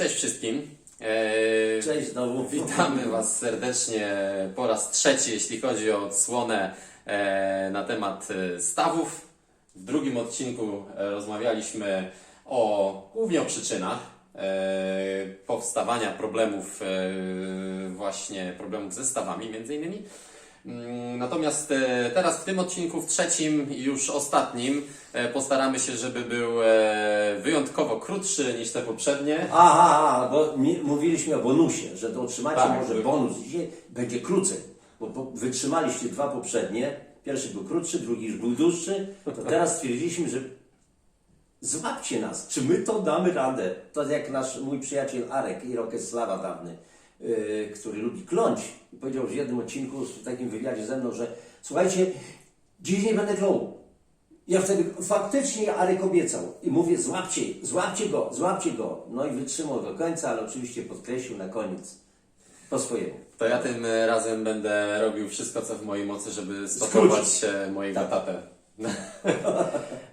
Cześć wszystkim. E, Cześć znowu. Witamy Was serdecznie po raz trzeci, jeśli chodzi o odsłonę e, na temat e, stawów. W drugim odcinku e, rozmawialiśmy o głównie o przyczynach e, powstawania problemów, e, właśnie problemów ze stawami między innymi. Mm, Natomiast e, teraz w tym odcinku, w trzecim i już ostatnim, e, postaramy się, żeby był e, wyjątkowo krótszy niż te poprzednie. Aha, bo mi, mówiliśmy o bonusie, że to otrzymacie Tak, może bonus. Dzisiaj będzie krócej, bo po, wytrzymaliście dwa poprzednie. Pierwszy był krótszy, drugi już był dłuższy. To teraz stwierdziliśmy, że złapcie nas, czy my to damy radę. To jak nasz mój przyjaciel Arek, Irokes Slawa dawny, który lubi kląć. Powiedział w jednym odcinku, w takim wywiadzie ze mną, że słuchajcie, dziś nie będę klął. Ja wtedy faktycznie Arek obiecał i mówię, złapcie, złapcie go, złapcie go. No i wytrzymał do końca, ale oczywiście podkreślił na koniec po swojemu. To ja tym e, razem będę robił wszystko, co w mojej mocy, żeby stopować mojego tatę.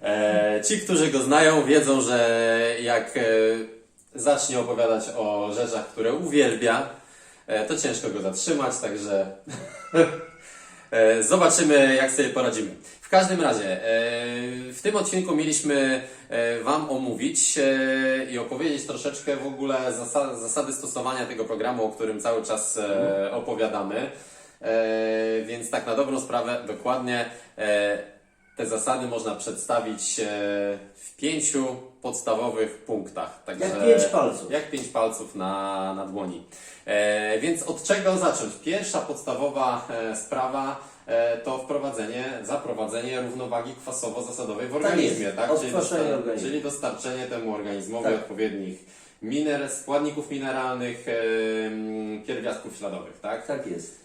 e, ci, którzy go znają, wiedzą, że jak e, zacznie opowiadać o rzeczach, które uwielbia, to ciężko go zatrzymać, także e, zobaczymy, jak sobie poradzimy. W każdym razie, e, w tym odcinku mieliśmy e, Wam omówić e, i opowiedzieć troszeczkę w ogóle zasa- zasady stosowania tego programu, o którym cały czas e, opowiadamy. E, Więc tak na dobrą sprawę, dokładnie e, te zasady można przedstawić e, w pięciu podstawowych punktach. Także, Jak pięć palców. Jak pięć palców na, na dłoni. E, więc od czego zacząć? Pierwsza podstawowa e, sprawa to wprowadzenie, zaprowadzenie równowagi kwasowo-zasadowej w organizmie. jest. Tak? Odkwaszenie dosta- organizmu. czyli dostarczenie temu organizmowi Tak. odpowiednich miner, składników mineralnych, pierwiastków śladowych. Tak? Tak jest.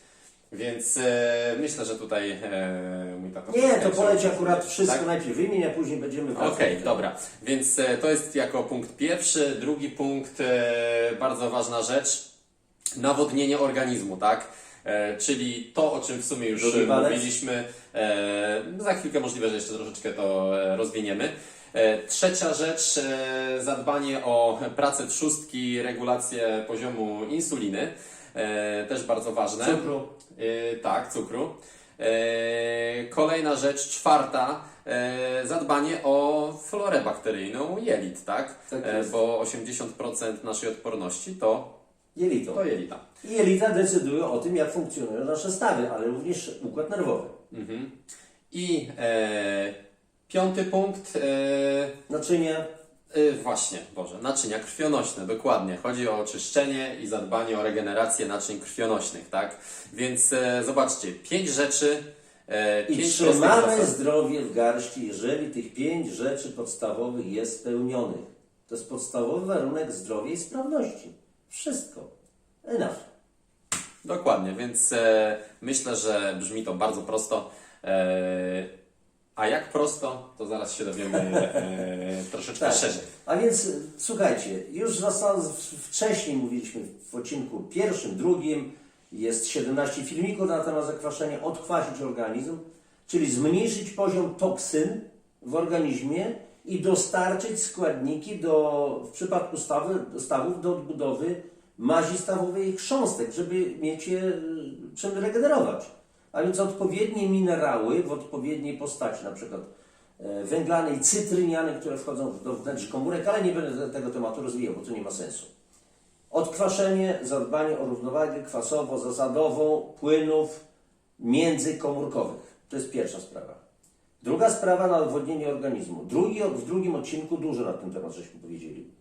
Więc e, myślę, że tutaj e, mój tata... Nie, to poleci akurat wszystko Tak? najpierw wymień, a później będziemy wracać. Okej, dobra. Więc e, to jest jako punkt pierwszy. Drugi punkt, e, bardzo ważna rzecz, nawodnienie organizmu, tak? E, czyli to, o czym w sumie już Drugi mówiliśmy. E, za chwilkę możliwe, że jeszcze troszeczkę to e, rozwiniemy. E, trzecia rzecz, e, zadbanie o pracę trzustki, regulację poziomu insuliny. E, też bardzo ważne. Cukru. E, tak, cukru. E, kolejna rzecz, czwarta, zadbanie o florę bakteryjną jelit, tak? Tak jest. bo 80% naszej odporności to, Jelito. to jelita. I jelita decydują o tym, jak funkcjonują nasze stawy, ale również układ nerwowy. Mhm. I e, piąty punkt, e, Naczynia, e, właśnie, Boże, naczynia krwionośne, dokładnie. Chodzi o oczyszczenie i zadbanie o regenerację naczyń krwionośnych, tak? Więc e, zobaczcie, pięć rzeczy, e, I pięć trzymamy zdrowie w garści, jeżeli tych pięć rzeczy podstawowych jest spełnionych. To jest podstawowy warunek zdrowia i sprawności. Wszystko. Enough. Dokładnie, więc e, myślę, że brzmi to bardzo prosto. E, a jak prosto, to zaraz się dowiemy e, troszeczkę Tak. szerzej. A więc y, słuchajcie, już wcześniej mówiliśmy w odcinku pierwszym, drugim, jest 17 filmików na temat zakwaszenia, odkwasić organizm, czyli zmniejszyć poziom toksyn w organizmie i dostarczyć składniki do, w przypadku stawy, stawów do odbudowy mazi stawowej i chrząstek, żeby mieć je y, czym regenerować. A więc odpowiednie minerały w odpowiedniej postaci, na przykład e, węglane i cytryniane, które wchodzą do wnętrz komórek, ale nie będę tego tematu rozwijał, bo to nie ma sensu. Odkwaszenie, zadbanie o równowagę kwasowo-zasadową płynów międzykomórkowych. To jest pierwsza sprawa. Druga sprawa na odwodnienie organizmu. Drugi, w drugim odcinku dużo na ten temat żeśmy powiedzieli.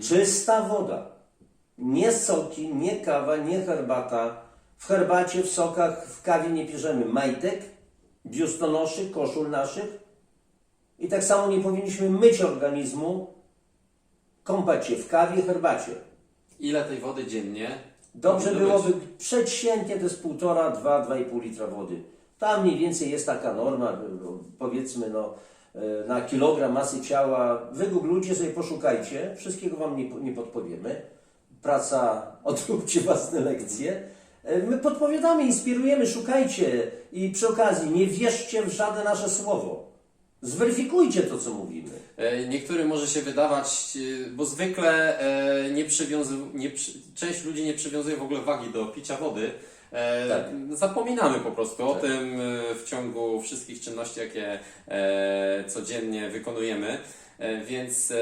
Czysta woda. Nie soki, nie kawa, nie herbata. W herbacie, w sokach, w kawie nie bierzemy majtek, biustonoszy, koszul naszych. I tak samo nie powinniśmy myć organizmu, kąpać się w kawie, herbacie. Ile tej wody dziennie? Dobrze powinno byłoby być? przeciętnie to jest 1,5, 2, 2,5 litra wody. Tam mniej więcej jest taka norma, no, powiedzmy no, e, na kilogram masy ciała. Wygooglujcie sobie, poszukajcie, wszystkiego Wam nie, nie podpowiemy. Praca, odróbcie własne lekcje. E, My podpowiadamy, inspirujemy, szukajcie i przy okazji nie wierzcie w żadne nasze słowo. Zweryfikujcie to, co mówimy. E, Niektórym może się wydawać, e, bo zwykle nie przywiązu- nie przy, część ludzi nie przywiązuje w ogóle wagi do picia wody. E, Tak. Zapominamy po prostu o Tak. tym w ciągu wszystkich czynności, jakie e, codziennie wykonujemy, e, więc e,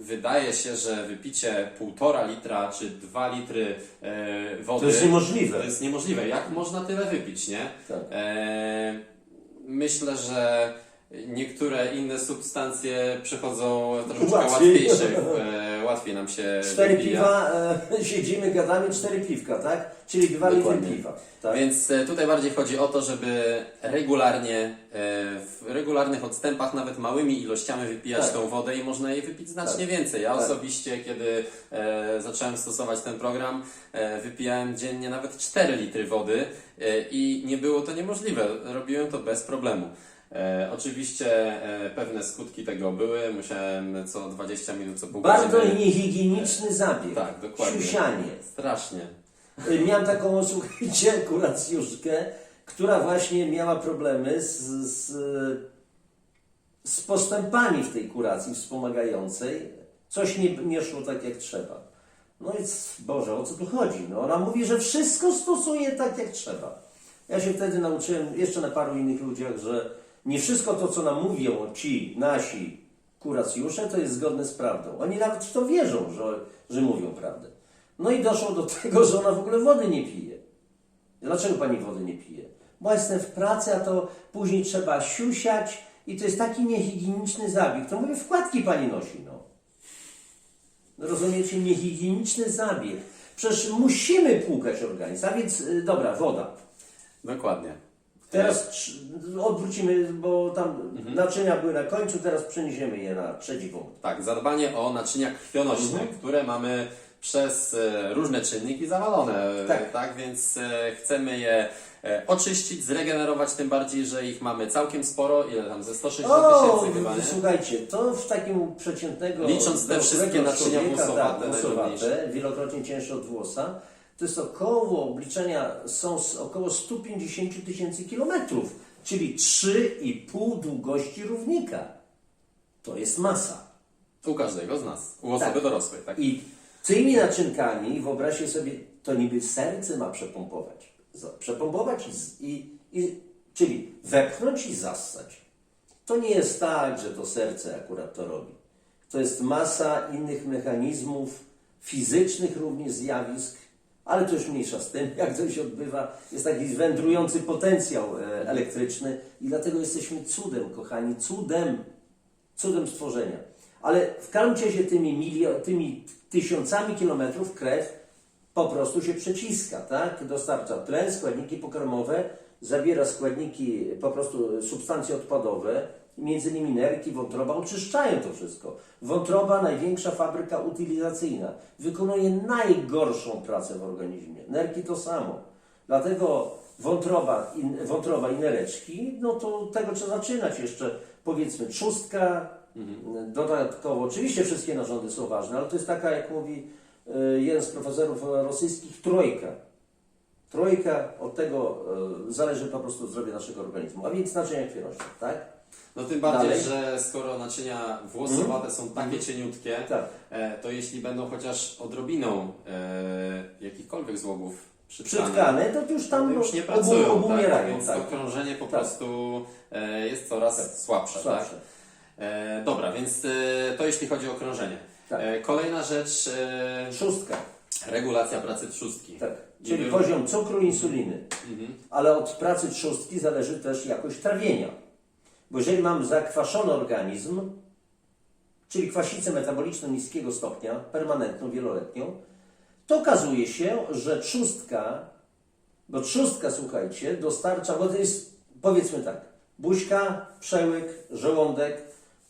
wydaje się, że wypicie półtora litra czy dwa litry e, wody To jest niemożliwe. to jest niemożliwe. Jak można tyle wypić, nie? Tak. E, myślę, że niektóre inne substancje przechodzą troszeczkę Łatwiej. łatwiejsze. E, łatwiej nam się Cztery wypija. piwa, e, siedzimy, gadamy, cztery piwka, tak? Czyli dwa litry Dokładnie. piwa. Tak? Więc e, tutaj bardziej chodzi o to, żeby regularnie, e, w regularnych odstępach, nawet małymi ilościami wypijać Tak. tą wodę i można jej wypić znacznie więcej. Ja Tak. osobiście, kiedy e, zacząłem stosować ten program, e, wypijałem dziennie nawet 4 litry wody e, i nie było to niemożliwe. Robiłem to bez problemu. E, oczywiście e, pewne skutki tego były. Musiałem co 20 minut, co pół Bardzo godziny. niehigieniczny zabieg. Tak, dokładnie. Siusianie. Strasznie. Y, Miałem taką, słuchajcie, kuracjuszkę, która właśnie miała problemy z, z, z postępami w tej kuracji wspomagającej. Coś nie, nie szło tak jak trzeba. No i c- Boże, o co tu chodzi? No, ona mówi, że wszystko stosuje tak jak trzeba. Ja się wtedy nauczyłem jeszcze na paru innych ludziach, że nie wszystko to, co nam mówią ci nasi kuracjusze, to jest zgodne z prawdą. Oni nawet w to wierzą, że, że mówią prawdę. No i doszło do tego, że ona w ogóle wody nie pije. Dlaczego pani wody nie pije? Bo jestem w pracy, a to później trzeba siusiać i to jest taki niehigieniczny zabieg. To mówię, wkładki pani nosi, no. Rozumiecie? Niehigieniczny zabieg. Przecież musimy płukać organizm. A więc, y, dobra, woda. Dokładnie. Teraz trz- odwrócimy, bo tam naczynia były na końcu, teraz przeniesiemy je na trzeci punkt. Tak, zadbanie o naczynia krwionośne, Mhm. które mamy przez e, różne czynniki zawalone. Tak. tak więc e, chcemy je e, oczyścić, zregenerować, tym bardziej, że ich mamy całkiem sporo, ile tam ze 160 O, tysięcy chyba, nie? słuchajcie, to w takim przeciętnego... Licząc te dorosłego wszystkie naczynia człowieka, włosowate, tak, włosowate, najtrudniejsze. wielokrotnie cięższe od włosa, to jest około, obliczenia są z około 150 tysięcy kilometrów, czyli 3,5 długości równika. To jest masa. U każdego z nas, u osoby Tak. dorosłej, tak? I tymi naczynkami, wyobraźcie sobie, to niby serce ma przepompować. Przepompować i, i, i czyli wepchnąć i zassać. To nie jest tak, że to serce akurat to robi. To jest masa innych mechanizmów, fizycznych również zjawisk, ale to już mniejsza z tym, jak to się odbywa. Jest taki wędrujący potencjał e, elektryczny i dlatego jesteśmy cudem, kochani, cudem cudem stworzenia. Ale w każdym tymi, milio, tymi tysiącami kilometrów krew po prostu się przeciska, tak? Dostarcza tlen, składniki pokarmowe, zabiera składniki, po prostu substancje odpadowe, między innymi nerki, wątroba, oczyszczają to wszystko. Wątroba, największa fabryka utylizacyjna, wykonuje najgorszą pracę w organizmie. Nerki to samo. Dlatego wątroba i, wątroba i nereczki, no to tego trzeba zaczynać jeszcze, powiedzmy, trzustka, dodatkowo, oczywiście wszystkie narządy są ważne, ale to jest taka, jak mówi e, jeden z profesorów rosyjskich, trojka. Trojka, od tego e, zależy po prostu zdrowie naszego organizmu, a więc naczynia krwionośne, tak? No tym bardziej, Dalej. że skoro naczynia włosowate są takie cieniutkie, Tak. e, to jeśli będą chociaż odrobiną e, jakichkolwiek złogów przytkane, Przytkane, to już tam to już nie obu- pracują, obumierają, tak? więc tak. to krążenie po Tak. prostu e, jest coraz słabsze. Tak? Słabsze. E, dobra, więc e, to jeśli chodzi o krążenie. Tak. E, kolejna rzecz, e, Trzustka, regulacja pracy trzustki. tak. Czyli poziom cukru, insuliny. Mhm. Ale od pracy trzustki zależy też jakość trawienia. Bo jeżeli mam zakwaszony organizm, czyli kwasicę metaboliczną niskiego stopnia, permanentną, wieloletnią, to okazuje się, że trzustka, bo trzustka, słuchajcie, dostarcza, bo to jest, powiedzmy tak, buźka, przełyk, żołądek,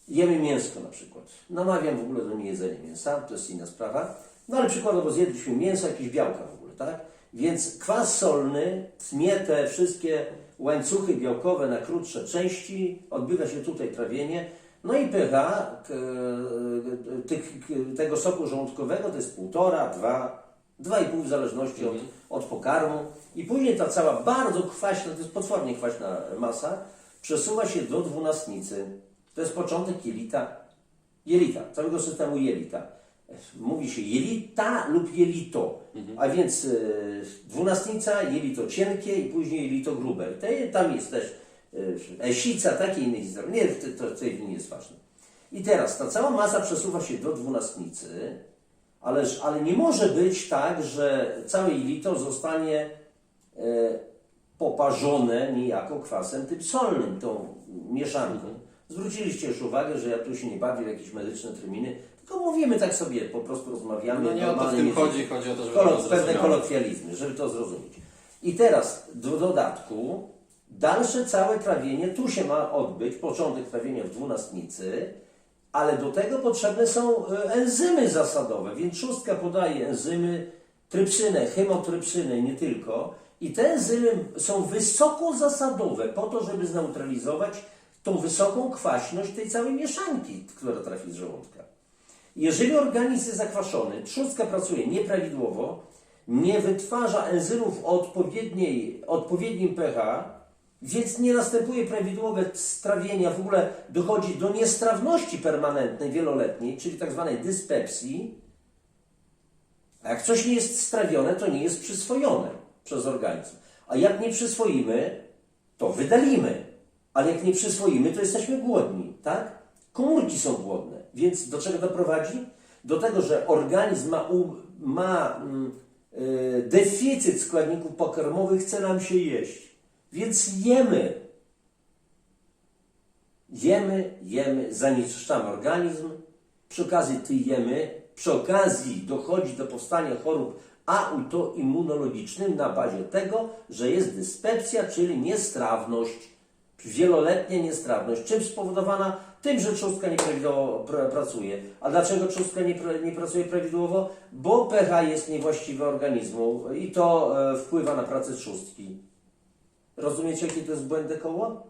jemy mięsko na przykład. Namawiam w ogóle do niejedzenia mięsa, to jest inna sprawa. No ale przykładowo zjedliśmy mięso, jakieś białka w ogóle, tak? Więc kwas solny tnie te wszystkie łańcuchy białkowe na krótsze części, odbywa się tutaj trawienie, no i pH k, tego soku żołądkowego to jest półtora, dwa, dwa i pół w zależności od, od pokarmu. I później ta cała bardzo kwaśna, to jest potwornie kwaśna masa, przesuwa się do dwunastnicy. To jest początek jelita, jelita, całego systemu jelita. Mówi się jelita lub jelito, a więc y, dwunastnica, jelito cienkie i później jelito grube. I te, tam jest też y, esica, takie inne historie. Nie, to, to, to nie jest ważne. I teraz ta cała masa przesuwa się do dwunastnicy, ależ, ale nie może być tak, że całe jelito zostanie e, poparzone niejako kwasem tym solnym, tą mieszanką. Zwróciliście już uwagę, że ja tu się nie bawię w jakieś medyczne terminy, tylko mówimy tak sobie, po prostu rozmawiamy. No nie o to w tym chodzi, chodzi o to, żeby Kolok, było pewne kolokwializmy, żeby to zrozumieć. I teraz do dodatku dalsze całe trawienie tu się ma odbyć, początek trawienia w dwunastnicy, ale do tego potrzebne są e, enzymy zasadowe, więc szóstka podaje enzymy, trypsynę, chemotrypsynę nie tylko. I te enzymy są wysoko zasadowe po to, żeby zneutralizować tą wysoką kwaśność tej całej mieszanki, która trafi z żołądka. Jeżeli organizm jest zakwaszony, trzustka pracuje nieprawidłowo, nie wytwarza enzymów o odpowiednim pH, więc nie następuje prawidłowe strawienia, w ogóle dochodzi do niestrawności permanentnej, wieloletniej, czyli tak zwanej dyspepsji. A jak coś nie jest strawione, to nie jest przyswojone przez organizm. A jak nie przyswoimy, to wydalimy. Ale jak nie przyswoimy, to jesteśmy głodni, tak? Komórki są głodne. Więc do czego to prowadzi? Do tego, że organizm ma, u, ma mm, y, deficyt składników pokarmowych, chce nam się jeść. Więc jemy. Jemy, jemy, zanieczyszczamy organizm. Przy okazji tyjemy. Przy okazji dochodzi do powstania chorób autoimmunologicznych na bazie tego, że jest dyspepsja, czyli niestrawność wieloletnia niestrawność. Czym spowodowana? Tym, że trzustka nieprawidłowo pr pracuje. A dlaczego trzustka nie, pr nie pracuje prawidłowo? Bo pH jest niewłaściwe organizmu i to e, wpływa na pracę trzustki. Rozumiecie, jakie to jest błędne koło?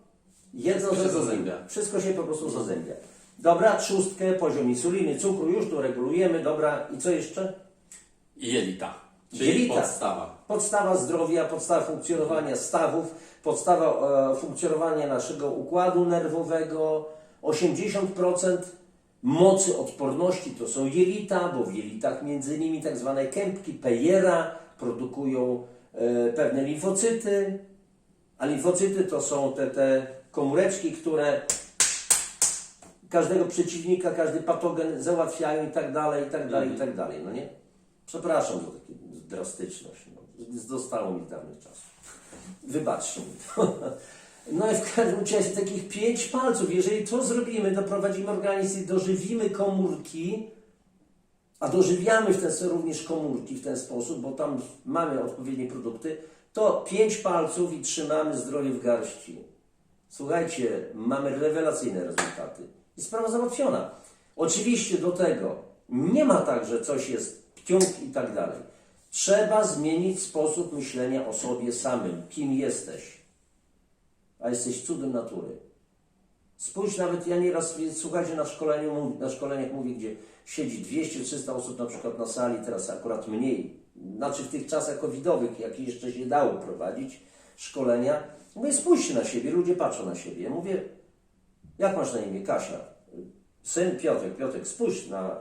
Jedno Wszystko się zazębia. Wszystko się po prostu zazębia. Dobra, trzustkę, poziom insuliny, cukru już tu regulujemy, dobra. I co jeszcze? I jelita, czyli podstawa. Podstawa zdrowia, podstawa funkcjonowania stawów, podstawa e, funkcjonowania naszego układu nerwowego. 80% mocy odporności to są jelita, bo w jelitach między innymi tak zwane kępki Peyera produkują e, pewne limfocyty, a limfocyty to są te, te komóreczki, które każdego przeciwnika, każdy patogen załatwiają i tak dalej, i tak dalej, i tak dalej, no nie? Przepraszam za taką drastyczność, no. zostało mi dawnych czasów. Wybaczcie mi to. No i w każdym razie takich pięć palców, jeżeli to zrobimy, doprowadzimy organizm i dożywimy komórki, a dożywiamy w ten sposób również komórki w ten sposób, bo tam mamy odpowiednie produkty, to pięć palców i trzymamy zdrowie w garści. Słuchajcie, mamy rewelacyjne rezultaty. I sprawa załatwiona. Oczywiście do tego nie ma tak, że coś jest pciąg i tak dalej. Trzeba zmienić sposób myślenia o sobie samym. Kim jesteś? A jesteś cudem natury. Spójrz nawet, ja nieraz, słuchajcie, na, szkoleniu, na szkoleniach mówię, gdzie siedzi 200-300 osób na przykład na sali, teraz akurat mniej. Znaczy w tych czasach covidowych, jak jeszcze się dało prowadzić szkolenia. Mówię, spójrzcie na siebie, ludzie patrzą na siebie. Mówię, jak masz na imię? Kasia. Syn Piotrek. Piotrek, spójrz na,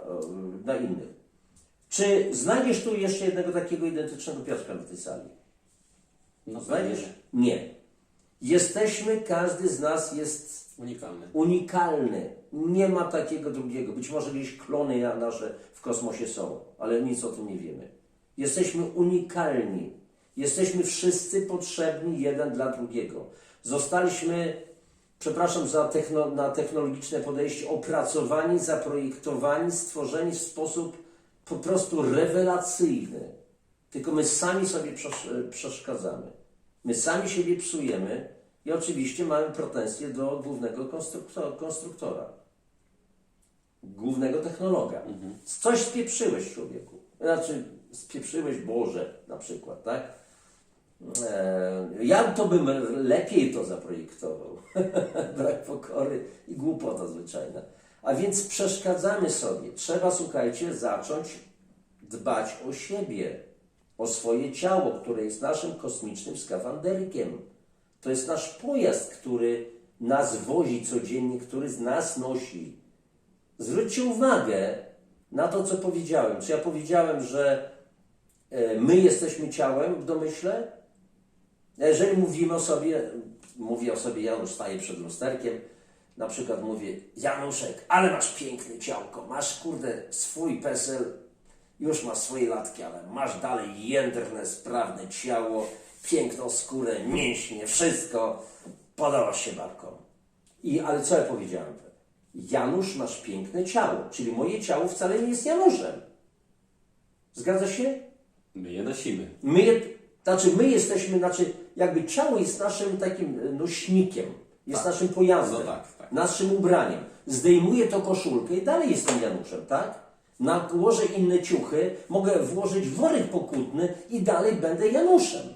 na innych. Czy znajdziesz tu jeszcze jednego takiego identycznego Piotrka na tej sali? No Znajdziesz? Nie. Jesteśmy, każdy z nas jest Unikalny. unikalny. Nie ma takiego drugiego. Być może gdzieś klony na- nasze w kosmosie są, ale nic o tym nie wiemy. Jesteśmy unikalni. Jesteśmy wszyscy potrzebni jeden dla drugiego. Zostaliśmy, przepraszam za techno, na technologiczne podejście, opracowani, zaprojektowani, stworzeni w sposób po prostu rewelacyjny. Tylko my sami sobie przesz- przeszkadzamy. My sami siebie psujemy i oczywiście mamy pretensje do głównego konstruktora. konstruktora głównego technologa. Coś spieprzyłeś człowieku. Znaczy, spieprzyłeś Boże na przykład, tak? E, ja to bym lepiej to zaprojektował. Brak pokory i głupota zwyczajna. A więc przeszkadzamy sobie. Trzeba, słuchajcie, zacząć dbać o siebie, o swoje ciało, które jest naszym kosmicznym skafanderkiem. To jest nasz pojazd, który nas wozi codziennie, który z nas nosi. Zwróćcie uwagę na to, co powiedziałem. Czy ja powiedziałem, że e, my jesteśmy ciałem w domyśle? Jeżeli mówimy o sobie, mówię o sobie, Janusz staje przed lusterkiem, na przykład mówię, Januszek, ale masz piękne ciałko, masz kurde swój PESEL, już masz swoje latki, ale masz dalej jędrne, sprawne ciało, piękną skórę, mięśnie, wszystko. Podobasz się babkom. I, ale co ja powiedziałem? Janusz, masz piękne ciało, czyli moje ciało wcale nie jest Januszem. Zgadza się? My je nosimy. My, je- znaczy my jesteśmy, znaczy jakby ciało jest naszym takim e, nośnikiem, jest Tak. naszym pojazdem, No tak, tak. Naszym ubraniem. Zdejmuję to koszulkę i dalej jestem Januszem, tak? Nałożę inne ciuchy, mogę włożyć worek pokutny i dalej będę Januszem.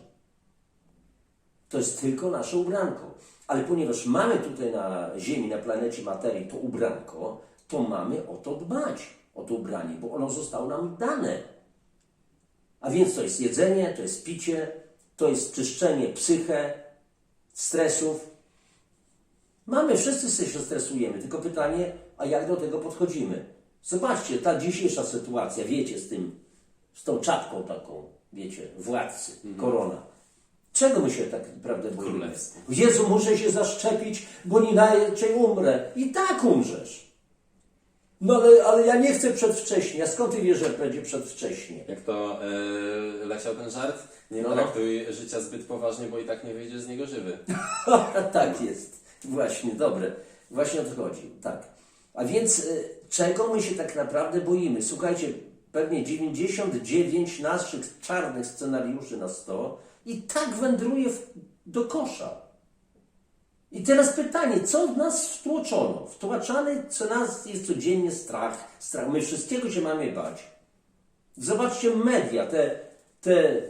To jest tylko nasze ubranko. Ale ponieważ mamy tutaj na Ziemi, na planecie materii to ubranko, to mamy o to dbać, o to ubranie, bo ono zostało nam dane. A więc to jest jedzenie, to jest picie, to jest czyszczenie psychę, stresów. Mamy, wszyscy się stresujemy, tylko pytanie, a jak do tego podchodzimy? Zobaczcie, ta dzisiejsza sytuacja, wiecie, z tym, z tą czapką taką, wiecie, władcy, korona. Czego my się tak naprawdę boimy? Królewstwo. Jezu, muszę się zaszczepić, bo inaczej umrę. I tak umrzesz. No ale, ale ja nie chcę przedwcześnie. A skąd ty wiesz, że będzie przedwcześnie? Jak to e, leciał ten żart? Nie No. traktuj życia zbyt poważnie, bo i tak nie wyjdziesz z niego żywy. tak jest. Właśnie, dobre. Właśnie o to chodzi. Tak. A więc y, czego my się tak naprawdę boimy? Słuchajcie, pewnie 99 naszych czarnych scenariuszy na 100 i tak wędruje w, do kosza. I teraz pytanie, co w nas wtłoczono? Wtłaczany, co nas jest codziennie strach, strach. My wszystkiego się mamy bać. Zobaczcie media, te, te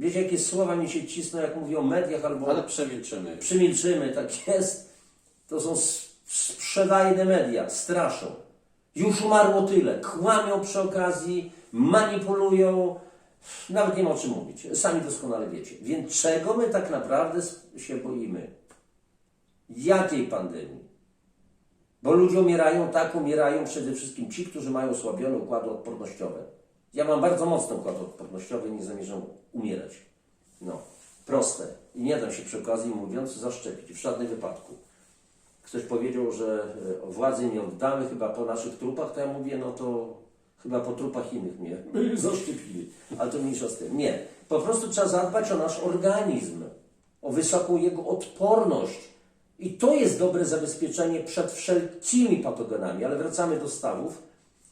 wiecie jakie słowa mi się cisną, jak mówię o mediach albo Ale przemilczymy. przemilczymy, tak jest. To są sprzedajne media, straszą. Już umarło tyle, kłamią przy okazji, manipulują, nawet nie ma o czym mówić, sami doskonale wiecie. Więc czego my tak naprawdę się boimy? Jakiej pandemii? Bo ludzie umierają, tak umierają przede wszystkim ci, którzy mają osłabione układy odpornościowe. Ja mam bardzo mocny układ odpornościowy nie zamierzam umierać. No, proste. I nie dam się przy okazji mówiąc zaszczepić w żadnym wypadku. Ktoś powiedział, że e, władzy nie oddamy chyba po naszych trupach, to ja mówię, no to chyba po trupach innych mnie zaszczepili. Ale to mniejsza z tym. Nie. Po prostu trzeba zadbać o nasz organizm, o wysoką jego odporność. I to jest dobre zabezpieczenie przed wszelkimi patogenami. Ale wracamy do stawów,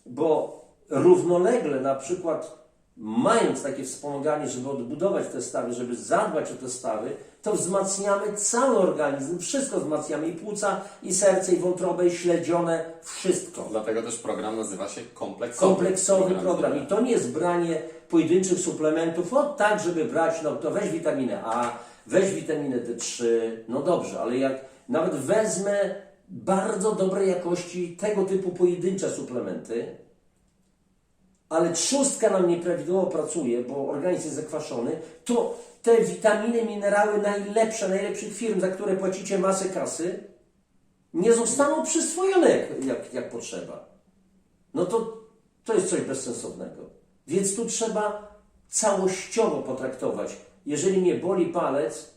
bo równolegle na przykład mając takie wspomaganie, żeby odbudować te stawy, żeby zadbać o te stawy, to wzmacniamy cały organizm, wszystko wzmacniamy, i płuca, i serce, i wątrobę, i śledzione, wszystko. Dlatego też program nazywa się kompleksowy. Kompleksowy program. I to nie jest branie pojedynczych suplementów, o tak, żeby brać, no to weź witaminę A, weź witaminę D3, no dobrze, ale jak nawet wezmę bardzo dobrej jakości tego typu pojedyncze suplementy, ale trzustka nam nieprawidłowo pracuje, bo organizm jest zakwaszony, to te witaminy, minerały najlepsze, najlepszych firm, za które płacicie masę kasy, nie zostaną przyswojone jak, jak, jak potrzeba. No to, to jest coś bezsensownego. Więc tu trzeba całościowo potraktować. Jeżeli mnie boli palec,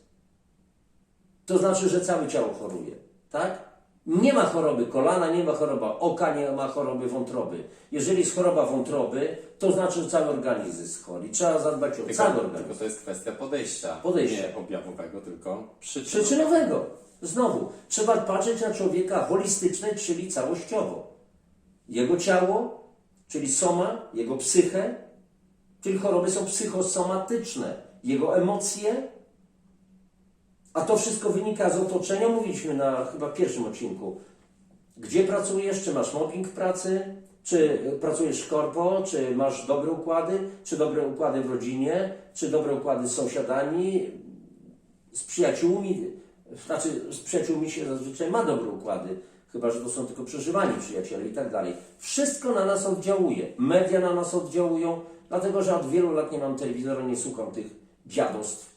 to znaczy, że całe ciało choruje. Tak? Nie ma choroby kolana, nie ma choroby oka, nie ma choroby wątroby. Jeżeli jest choroba wątroby, to znaczy, że cały organizm jest chory. Trzeba zadbać o cały Tylko, organizm. tylko to jest kwestia podejścia. Podejścia. Nie objawowego, tylko przyczyn. Przyczynowego. Znowu, trzeba patrzeć na człowieka holistycznie, czyli całościowo. Jego ciało, czyli soma, jego psychę, czyli choroby są psychosomatyczne, jego emocje, a to wszystko wynika z otoczenia. Mówiliśmy na chyba pierwszym odcinku, gdzie pracujesz, czy masz mobbing w pracy, czy pracujesz w korpo, czy masz dobre układy, czy dobre układy w rodzinie, czy dobre układy z sąsiadami, z przyjaciółmi, znaczy z przyjaciółmi się zazwyczaj ma dobre układy, chyba że to są tylko przeżywani przyjaciele i tak dalej. Wszystko na nas oddziałuje. Media na nas oddziałują, dlatego że od wielu lat nie mam telewizora, nie słucham tych dziadostw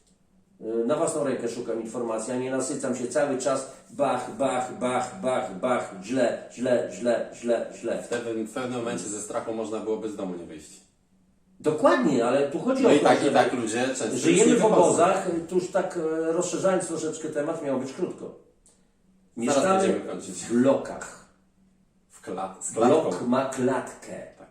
na własną rękę szukam informacji, a nie nasycam się cały czas bach, bach, bach, bach, bach, źle, źle, źle, źle, źle. Wtedy w pewnym momencie ze strachu można byłoby z domu nie wyjść. Dokładnie, ale tu chodzi No o i to, tak, że i tak ludzie często już żyjemy nie w wychodzą. obozach, tu już tak e, rozszerzając troszeczkę temat, miało być krótko. Mieszkamy będziemy kończyć. w blokach. W klat, z klatką. Blok ma klatkę. Tak.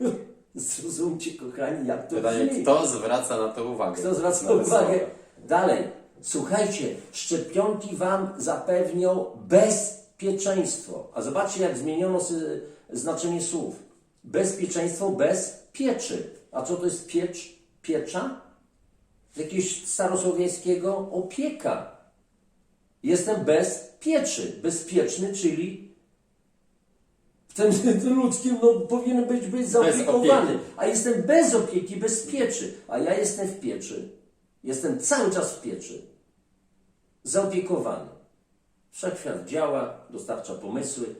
Zrozumcie, kochani, jak to Pytanie, brzmi. kto zwraca na to uwagę? Kto zwraca Na te uwagę? słowa. Dalej. Słuchajcie, szczepionki Wam zapewnią bezpieczeństwo. A zobaczcie, jak zmieniono znaczenie słów. Bezpieczeństwo bez pieczy. A co to jest piecz? Piecza? Z jakiegoś starosłowiańskiego opieka. Jestem bez pieczy. Bezpieczny, czyli w tym, tym ludzkim no, powinien być, być zaopiekowany. A jestem bez opieki, bez pieczy. A ja jestem w pieczy. Jestem cały czas w pieczy. Zaopiekowany. Wszechświat działa, dostarcza pomysły.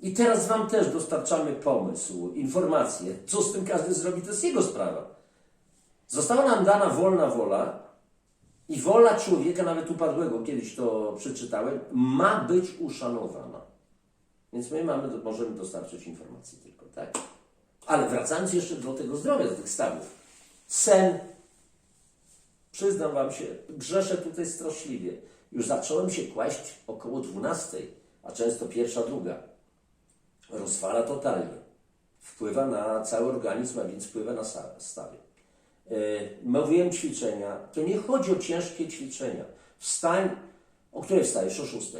I teraz Wam też dostarczamy pomysł, informacje. Co z tym każdy zrobi, to jest jego sprawa. Została nam dana wolna wola i wola człowieka, nawet upadłego, kiedyś to przeczytałem, ma być uszanowana. Więc my mamy, możemy dostarczyć informacji tylko, tak? Ale wracając jeszcze do tego zdrowia, do tych stawów. Sen. Przyznam Wam się, grzeszę tutaj straszliwie. Już zacząłem się kłaść około 12, a często pierwsza, druga. Rozwala totalnie. Wpływa na cały organizm, a więc wpływa na stawy. Yy, mówiłem ćwiczenia. To nie chodzi o ciężkie ćwiczenia. Wstań, o której wstajesz? O 6.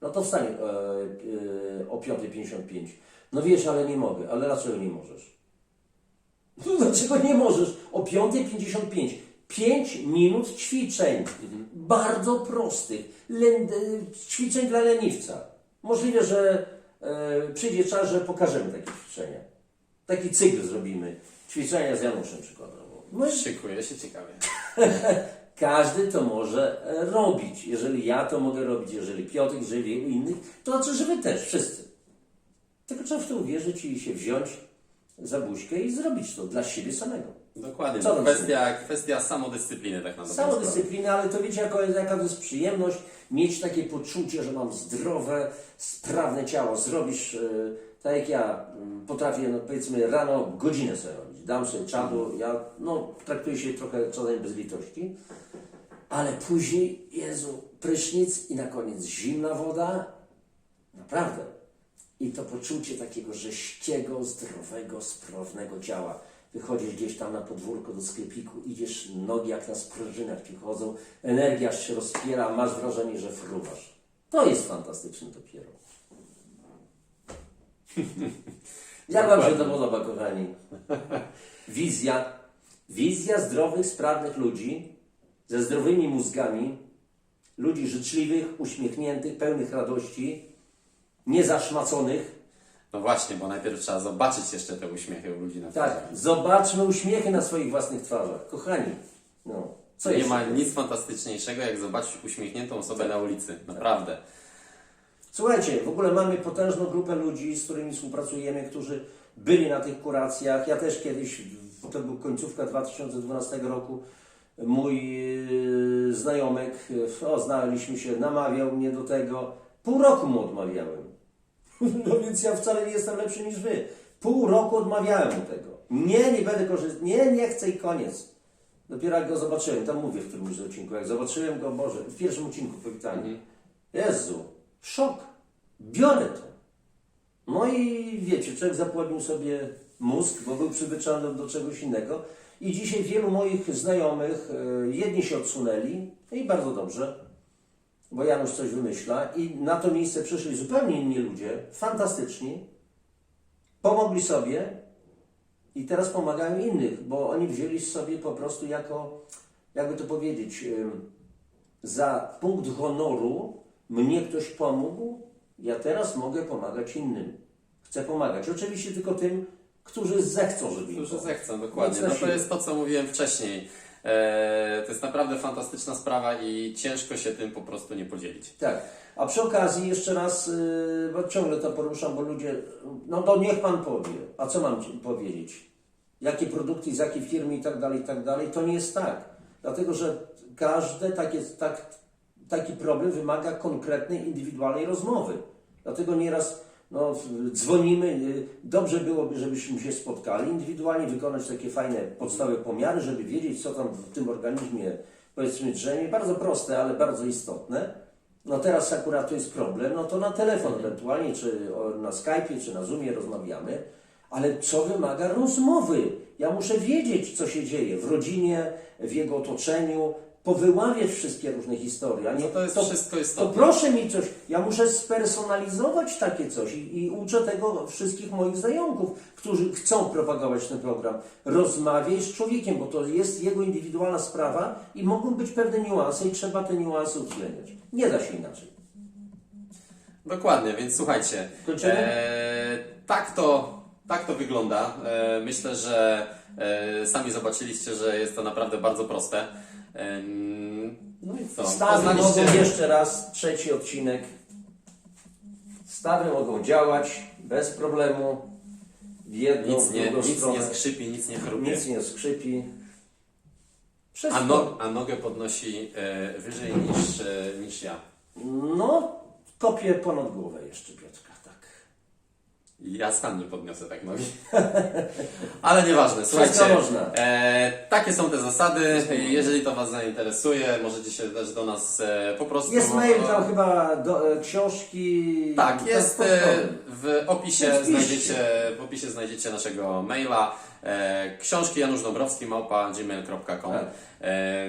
No to wstań e, e, o 5.55. No wiesz, ale nie mogę. Ale dlaczego nie możesz? Dlaczego nie możesz? O 5.55. 5 minut ćwiczeń. Bardzo prostych. Ćwiczeń dla leniwca. Możliwe, że e, przyjdzie czas, że pokażemy takie ćwiczenia. Taki cykl zrobimy. Ćwiczenia z Januszem przykładowo. No i Szykuje się ciekawie. każdy to może e, robić. Jeżeli ja to mogę robić, jeżeli Piotr, jeżeli wielu innych, to znaczy, że wy też, wszyscy. Tylko trzeba w to uwierzyć i się wziąć za buźkę i zrobić to dla siebie samego. Dokładnie. Co kwestia, kwestia samodyscypliny tak naprawdę. Samodyscyplina, ale to wiecie, jaka, jaka to jest przyjemność mieć takie poczucie, że mam zdrowe, sprawne ciało. Zrobisz, e, tak jak ja mm, potrafię, no powiedzmy rano godzinę sobie robić. Dam sobie czadu, ja no, traktuję się trochę czasem bez litości, ale później, Jezu, prysznic i na koniec zimna woda. Naprawdę. I to poczucie takiego rześciego, zdrowego, sprawnego ciała. Wychodzisz gdzieś tam na podwórko do sklepiku, idziesz, nogi jak na sprężynach ci chodzą, energia się rozpiera, masz wrażenie, że fruwasz. To jest fantastyczne dopiero. Jak Wam się to podoba, kochani? Wizja. Wizja zdrowych, sprawnych ludzi, ze zdrowymi mózgami, ludzi życzliwych, uśmiechniętych, pełnych radości, niezaszmaconych. No właśnie, bo najpierw trzeba zobaczyć jeszcze te uśmiechy u ludzi na Tak, twarzy. zobaczmy uśmiechy na swoich własnych twarzach. Kochani, no, co Nie jeszcze? ma nic fantastyczniejszego, jak zobaczyć uśmiechniętą osobę na ulicy. Naprawdę. Słuchajcie, w ogóle mamy potężną grupę ludzi, z którymi współpracujemy, którzy byli na tych kuracjach. Ja też kiedyś, to był końcówka 2012 roku, mój yy, znajomek, yy, o, znaliśmy się, namawiał mnie do tego. Pół roku mu odmawiałem. No więc ja wcale nie jestem lepszy niż wy. Pół roku odmawiałem mu tego. Nie, nie będę korzystał. Nie, nie chcę i koniec. Dopiero jak go zobaczyłem, tam mówię w którymś odcinku, jak zobaczyłem go, Boże, w pierwszym odcinku powitanie. Jezu, szok. Biorę to. No i wiecie, człowiek zapłodnił sobie mózg, bo był przyzwyczajony do czegoś innego. I dzisiaj wielu moich znajomych, e, jedni się odsunęli i bardzo dobrze, bo Janusz coś wymyśla i na to miejsce przyszli zupełnie inni ludzie, fantastyczni, pomogli sobie i teraz pomagają innych, bo oni wzięli sobie po prostu jako, jakby to powiedzieć, za punkt honoru mnie ktoś pomógł, ja teraz mogę pomagać innym. Chcę pomagać. Oczywiście tylko tym, którzy zechcą, żeby Którzy zechcą, dokładnie. No to jest to, co mówiłem wcześniej. E, to jest naprawdę fantastyczna sprawa i ciężko się tym po prostu nie podzielić. Tak. A przy okazji jeszcze raz, yy, bo ciągle to poruszam, bo ludzie, no to niech Pan powie. A co mam powiedzieć? Jakie produkty, z jakiej firmy i tak dalej, i tak dalej. To nie jest tak. Dlatego, że każde takie, tak, taki problem wymaga konkretnej, indywidualnej rozmowy. Dlatego nieraz no, dzwonimy. y, Dobrze byłoby, żebyśmy się spotkali, indywidualnie wykonać takie fajne podstawowe pomiary, żeby wiedzieć, co tam w tym organizmie powiedzmy drzemie. Bardzo proste, ale bardzo istotne. No teraz akurat to jest problem, no to na telefon ewentualnie, czy na Skype'ie, czy na Zoomie rozmawiamy, ale co wymaga rozmowy? Ja muszę wiedzieć, co się dzieje w rodzinie, w jego otoczeniu, powyławiać wszystkie różne historie. A nie, No to jest wszystko to istotne. proszę mi coś, ja muszę spersonalizować takie coś i, i uczę tego wszystkich moich zająków, którzy chcą propagować ten program. Rozmawiaj z człowiekiem, bo to jest jego indywidualna sprawa i mogą być pewne niuanse i trzeba te niuanse uwzględniać. Nie da się inaczej. Dokładnie, więc słuchajcie. E, tak, to, tak to wygląda. E, myślę, że e, sami zobaczyliście, że jest to naprawdę bardzo proste. Em, no i co? Stawy mogą Poznaliście, jeszcze raz, trzeci odcinek. Stawy mogą działać bez problemu. W jedną, nic w nie, drugą nic stronę. nie skrzypi, nic nie chrupie. Nic nie skrzypi. Wszystko. A, no, a nogę podnosi e, wyżej niż, e, niż ja. No, kopię ponad głowę jeszcze, Piotrka, tak. Ja sam nie podniosę tak nogi. Ale nieważne, słuchajcie. Można. E, takie są te zasady. Jeżeli to Was zainteresuje, możecie się też do nas e, po prostu. Jest mail tam chyba do e, książki. Tak, jest e, w opisie znajdziecie, w opisie znajdziecie naszego maila. E, książki Janusz Dąbrowski małpa gmail.com. Tak. E,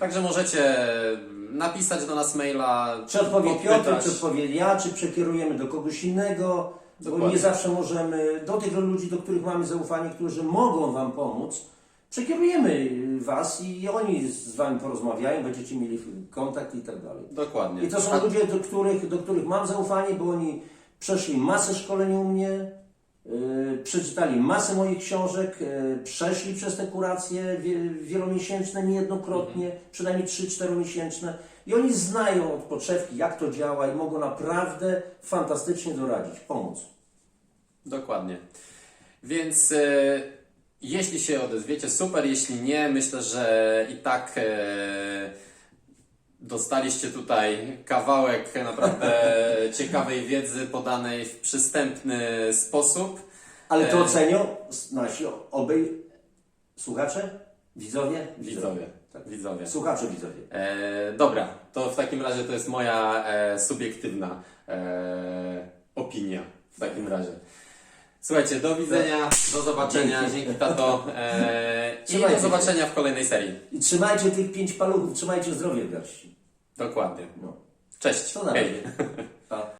także możecie napisać do nas maila. Czy odpowie podpytać. Piotr, czy odpowie ja, czy przekierujemy do kogoś innego, bo Dokładnie. nie zawsze możemy, do tych ludzi, do których mamy zaufanie, którzy mogą Wam pomóc, przekierujemy Was i oni z Wami porozmawiają, będziecie mieli kontakt i tak dalej. Dokładnie. I to są A- ludzie, do których, do których mam zaufanie, bo oni przeszli masę szkoleń u mnie, yy, przeczytali masę moich książek, yy, przeszli przez te kuracje wie, wielomiesięczne niejednokrotnie, przynajmniej 3-4 miesięczne i oni znają od podszewki, jak to działa i mogą naprawdę fantastycznie doradzić, pomóc. Dokładnie. Więc e, jeśli się odezwiecie, super. Jeśli nie, myślę, że i tak e, dostaliście tutaj kawałek naprawdę ciekawej wiedzy podanej w przystępny sposób. Ale to E. ocenią nasi obej słuchacze, widzowie? Widzowie. Tak. Widzowie. Słuchacze, widzowie. E, dobra, to w takim razie to jest moja e, subiektywna e, opinia. W takim razie. Słuchajcie, do widzenia, do zobaczenia. Dzięki. Tato. E, I Trzymajcie do się. zobaczenia w kolejnej serii. I trzymajcie tych pięć paluchów, trzymajcie zdrowie w garści. Dokładnie. No. Cześć. To na Hej. razie. Pa.